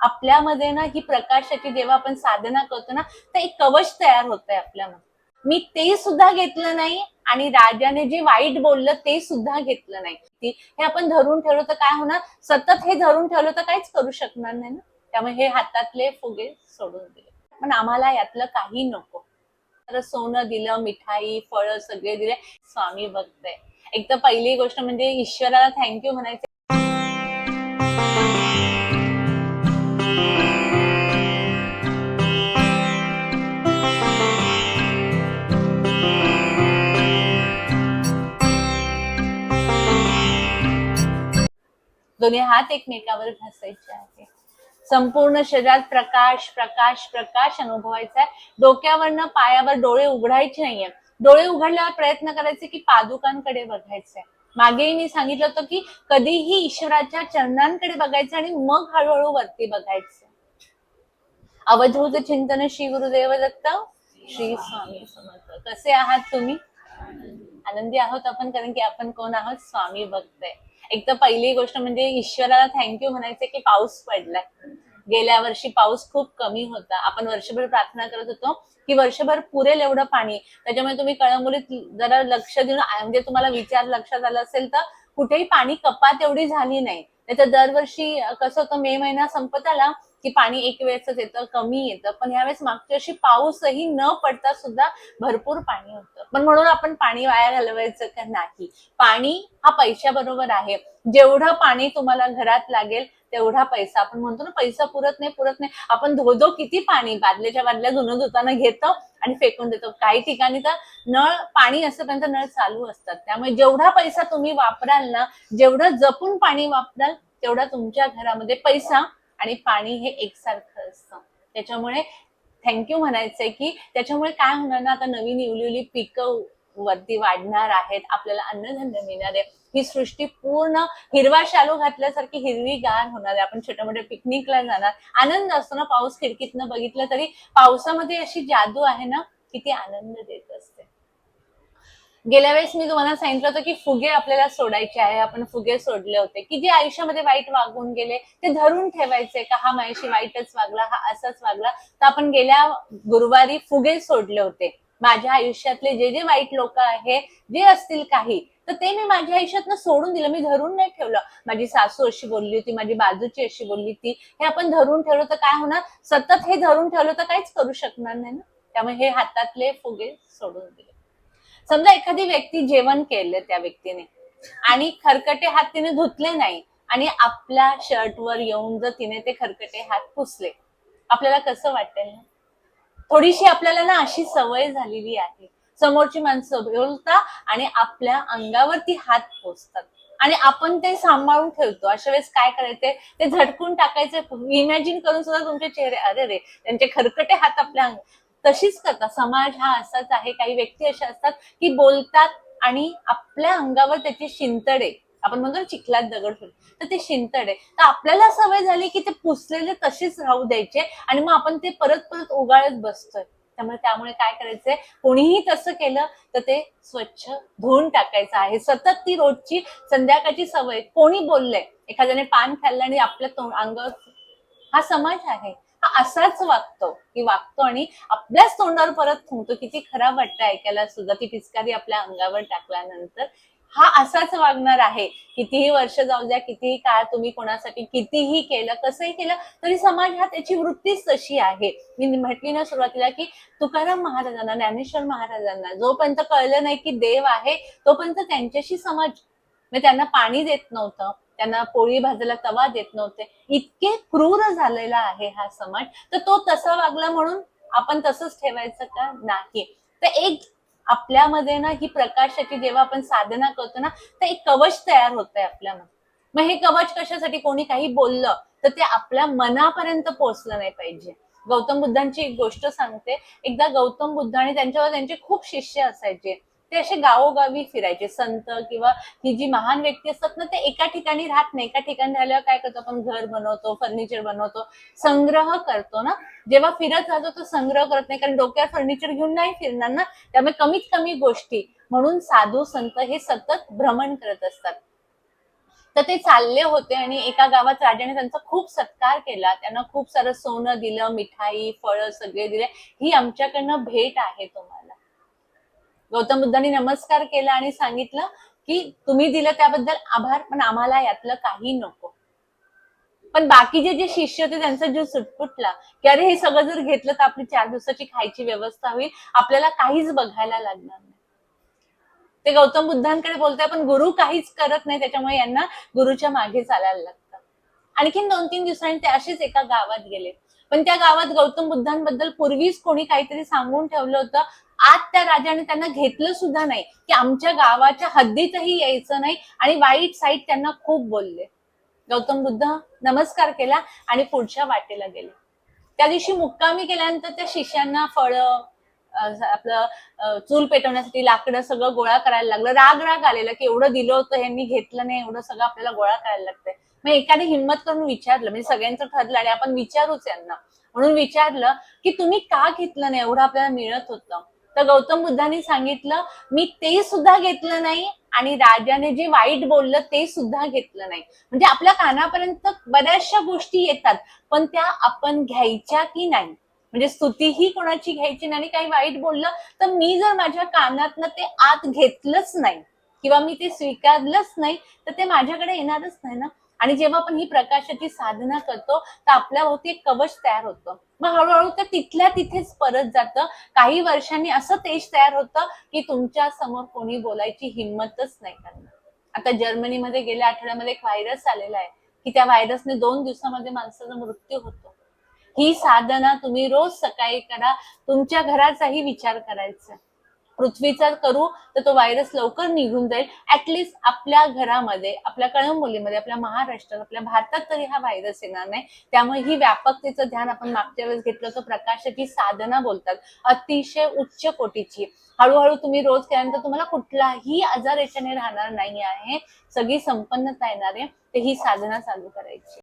आपल्यामध्ये ना ही प्रकाशाची जेव्हा आपण साधना करतो ना तर एक कवच तयार होत आहे आपल्यामध्ये. मी ते सुद्धा घेतलं नाही आणि राजाने जे वाईट बोललं ते सुद्धा घेतलं नाही. हे आपण धरून ठेवलं तर काय होणार? सतत हे धरून ठेवलं तर काहीच करू शकणार नाही ना? त्यामुळे हे हातातले फुगे सोडून दिले. पण आम्हाला यातलं काही नको. तर सोनं दिलं मिठाई फळं सगळे दिले. स्वामी बघते एक तर पहिली गोष्ट म्हणजे ईश्वराला थँक्यू म्हणायचं दोन्ही हात एकमेकावर घासायचे आहे. संपूर्ण शरीरात प्रकाश प्रकाश प्रकाश अनुभवायचा आहे. डोक्यावरनं पायावर डोळे उघडायचे नाहीये. डोळे उघडल्यावर प्रयत्न करायचे की पादुकांकडे बघायचंय मागेही मी सांगितलं होतं की कधीही ईश्वराच्या चरणांकडे बघायचं आणि मग हळूहळू वरती बघायचं. अवधूत चिंतन श्री गुरुदेव दत्त श्री स्वामी समर्थ. कसे आहात तुम्ही? आनंदी आहोत आपण कारण की आपण कोण आहोत? स्वामी भक्त एक तर पहिली गोष्ट म्हणजे ईश्वराला थँक्यू म्हणायचे की पाऊस पडलाय. गेल्या वर्षी पाऊस खूप कमी होता. आपण वर्षभर प्रार्थना करत होतो की वर्षभर पुरेल एवढं पाणी. त्याच्यामुळे तुम्ही कळंबोलीत जरा लक्ष देऊन म्हणजे तुम्हाला विचार लक्षात आला असेल तर कुठेही पाणी कपात एवढी झाली नाही. नाही तर दरवर्षी कसं होतं मे महिना संपत आला की पाणी एक वेळेच येतं कमी येतं. पण यावेळेस मागच्या वर्षी पाऊसही न पडता सुद्धा भरपूर पाणी होतं. पण म्हणून आपण पाणी वाया घालवायचं का नाही? पाणी हा पैशाबरोबर आहे. जेवढं पाणी तुम्हाला घरात लागेल तेवढा पैसा. आपण म्हणतो ना पैसा पुरत नाही पुरत नाही. आपण धोधो किती पाणी बादल्याच्या बादल्या धुणं धुताना घेतो आणि फेकून देतो. काही ठिकाणी तर नळ पाणी असेपर्यंत नळ चालू असतात. त्यामुळे जेवढा पैसा तुम्ही वापराल ना जेवढं जपून पाणी वापराल तेवढा तुमच्या घरामध्ये पैसा आणि पाणी हे एकसारखं असतं. त्याच्यामुळे थँक्यू म्हणायचंय की त्याच्यामुळे काय होणार ना आता नवीन इवलेली पिकं वरती वाढणार आहेत आपल्याला अन्नधान्य मिळणार आहे. ही सृष्टी पूर्ण हिरवा शालू घातल्यासारखी हिरवी गार होणार आहे. आपण छोट्या मोठ्या पिकनिकला जाणार. आनंद असतो ना पाऊस खिडकीतनं बघितलं तरी पावसामध्ये अशी जादू आहे ना की ती आनंद देत. गेल्या वेळेस मी तुम्हाला सांगितलं होतं की फुगे आपल्याला सोडायचे आहे आपण फुगे सोडले होते. की जे आयुष्यामध्ये वाईट वागून गेले ते धरून ठेवायचे का हा माझ्याशी वाईटच वागला हा असाच वागला. तर आपण गेल्या गुरुवारी फुगे सोडले होते. माझ्या आयुष्यातले जे जे वाईट लोक आहे जे असतील काही तर ते मी माझ्या आयुष्यातनं सोडून दिलं. मी धरून नाही ठेवलं. माझी सासू अशी बोलली होती माझी बाजूची अशी बोलली होती. हे आपण धरून ठेवलं तर काय होणार? सतत हे धरून ठेवलं तर काहीच करू शकणार नाही ना? त्यामुळे हे हातातले फुगे सोडून दिले. समजा एखादी व्यक्ती जेवण केलं त्या व्यक्तीने आणि खरकटे हात तिने धुतले नाही आणि आपल्या शर्टवर येऊन जर तिने ते खरकटे हात पुसले आपल्याला कसं वाटेल ना? थोडीशी आपल्याला ना अशी सवय झालेली आहे. समोरची माणसं बोलता आणि आपल्या अंगावरती हात पोचतात आणि आपण ते सांभाळून ठेवतो. अशा वेळेस काय करायचे ते झटकून टाकायचे इमॅजिन करून सुद्धा तुमचे चेहरे अरे रे त्यांचे खरकटे हात आपल्या अंग तशीच करतात. समाज हा असाच आहे. काही व्यक्ती अशा असतात की बोलतात आणि आपल्या अंगावर त्याची शिंतडे आपण म्हणतो चिखलात दगड फुल तर ते शिंतडे तर आपल्याला सवय झाली की ते पुसलेले तसेच राहू द्यायचे आणि मग आपण ते परत परत उगाळत बसतोय. त्यामुळे त्यामुळे काय करायचंय? कोणीही तसं केलं तर ते स्वच्छ धुवून टाकायचं आहे. सतत ती रोजची संध्याकाळची सवय. कोणी बोललंय एखाद्याने पान खाल्लं आणि आपल्या तोंड अंगावर हा समाज आहे. हा असाच वागतो. की वागतो आणि आपल्याच तोंडावर परत थुंकतो. किती खराब वाटतं ऐकायला सुद्धा. ती पिचकारी आपल्या अंगावर टाकल्यानंतर. हा असाच वागणार आहे. कितीही वर्ष जाऊ द्या कितीही काळ तुम्ही कोणासाठी कितीही केलं कसंही केलं तरी समाज हा त्याची वृत्तीच तशी आहे. मी म्हटली ना सुरुवातीला की तुकाराम महाराजांना ज्ञानेश्वर महाराजांना जोपर्यंत कळलं नाही की देव आहे तोपर्यंत त्यांच्याशी समाज. म्हणजे त्यांना पाणी देत नव्हतं. त्यांना पोळी भाजायला तवा देत नव्हते. इतके क्रूर झालेला आहे हा समाज. तर तो तसा वागला म्हणून आपण तसंच ठेवायचं का? नाही. तर एक आपल्यामध्ये ना ही प्रकाशाची जेव्हा आपण साधना करतो ना तर एक कवच तयार होत आहे आपल्यामध्ये. मग हे कवच कशासाठी कोणी काही बोललं तर ते आपल्या मनापर्यंत पोहोचलं नाही पाहिजे. गौतम बुद्धांची एक गोष्ट सांगते. एकदा गौतम बुद्ध आणि त्यांच्यावर त्यांचे खूप शिष्य असायचे. ते असे गावोगावी फिरायचे. संत किंवा ही जी महान व्यक्ती असतात ना ते एका ठिकाणी राहत नाही. एका ठिकाणी राहिल्यावर काय करतो आपण? घर बनवतो फर्निचर बनवतो. संग्रह करतो ना. जेव्हा फिरत राहतो तो संग्रह करत नाही. कारण डोक्यावर फर्निचर घेऊन नाही फिरणार ना. त्यामुळे कमीत कमी गोष्टी. म्हणून साधू संत हे सतत भ्रमण करत असतात. तर ते चालले होते आणि एका गावात राजाने त्यांचा खूप सत्कार केला. त्यांना खूप सारं सोनं दिलं मिठाई फळं सगळे दिले. ही आमच्याकडनं भेट आहे तुम्हाला. गौतम बुद्धांनी नमस्कार केला आणि सांगितलं की तुम्ही दिलं त्याबद्दल आभार पण आम्हाला यातलं काही नको. पण बाकीचे जे शिष्य होते त्यांचा जीव सुटपुटला की अरे हे सगळं जर घेतलं तर आपली चार दिवसाची खायची व्यवस्था होईल आपल्याला काहीच बघायला लागणार नाही. ते गौतम बुद्धांकडे बोलताय पण गुरु काहीच करत नाही त्याच्यामुळे यांना गुरुच्या मागे चालायला लागतं. आणखीन दोन तीन दिवसांनी ते असेच एका गावात गेले. पण त्या गावात गौतम बुद्धांबद्दल पूर्वीच कोणी काहीतरी सांगून ठेवलं होतं आज त्या राजाने त्यांना घेतलं सुद्धा नाही. की आमच्या गावाच्या हद्दीतही यायचं नाही आणि वाईट साईट त्यांना खूप बोलले. गौतम बुद्ध नमस्कार केला आणि पुढच्या वाटेला गेले. त्या दिवशी मुक्कामी केल्यानंतर त्या शिष्यांना फळं आपलं चूल पेटवण्यासाठी लाकडं सगळं गोळा करायला लागलं. राग राग आलेला की एवढं दिलं होतं यांनी घेतलं नाही एवढं सगळं आपल्याला गोळा करायला लागतंय. मग एकाने हिंमत करून विचारलं म्हणजे सगळ्यांचं ठरलं आणि आपण विचारूच यांना. म्हणून विचारलं की तुम्ही का घेतलं नाही? एवढं आपल्याला मिळत होतं. तर गौतम बुद्धांनी सांगितलं मी ते सुद्धा घेतलं नाही आणि राजाने जे वाईट बोललं ते सुद्धा घेतलं नाही. म्हणजे आपल्या कानापर्यंत बऱ्याचशा गोष्टी येतात पण त्या आपण घ्यायच्या की नाही? म्हणजे स्तुतीही कोणाची घ्यायची नाही काही वाईट बोललं तर मी जर माझ्या कानातनं ते आत घेतलंच नाही किंवा मी ते स्वीकारलंच नाही तर ते माझ्याकडे येणारच नाही ना? आणि जेव्हा आपण ही प्रकाशाची साधना करतो तर आपल्या भोवती एक कवच तयार होतं. मग हळूहळू ते तिथल्या तिथेच परत जातं. काही वर्षांनी असं तेज तयार होतं की तुमच्यासमोर कोणी बोलायची हिंमतच नाही करणार. आता जर्मनीमध्ये गेल्या आठवड्यामध्ये एक व्हायरस आलेला आहे की त्या व्हायरसने दोन दिवसामध्ये माणसाचा मृत्यू होतो. ही साधना तुम्ही रोज सकाळी करा तुमच्या घराचाही विचार करायचा. पृथ्वीचा करू तर तो व्हायरस लवकर निघून जाईल. ऍटलिस्ट आपल्या घरामध्ये आपल्या कळंबोलीमध्ये आपल्या महाराष्ट्रात आपल्या भारतात तरी हा व्हायरस येणार नाही. त्यामुळे ही व्यापकतेचं ध्यान आपण मागच्या वेळेस घेतलं होतं. प्रकाशाची साधना बोलतात अतिशय उच्च कोटीची. हळूहळू तुम्ही रोज केल्यानंतर तुम्हाला कुठलाही आजार याच्याने राहणार नाही आहे. सगळी संपन्नता येणार आहे. ते ही साधना चालू करायची.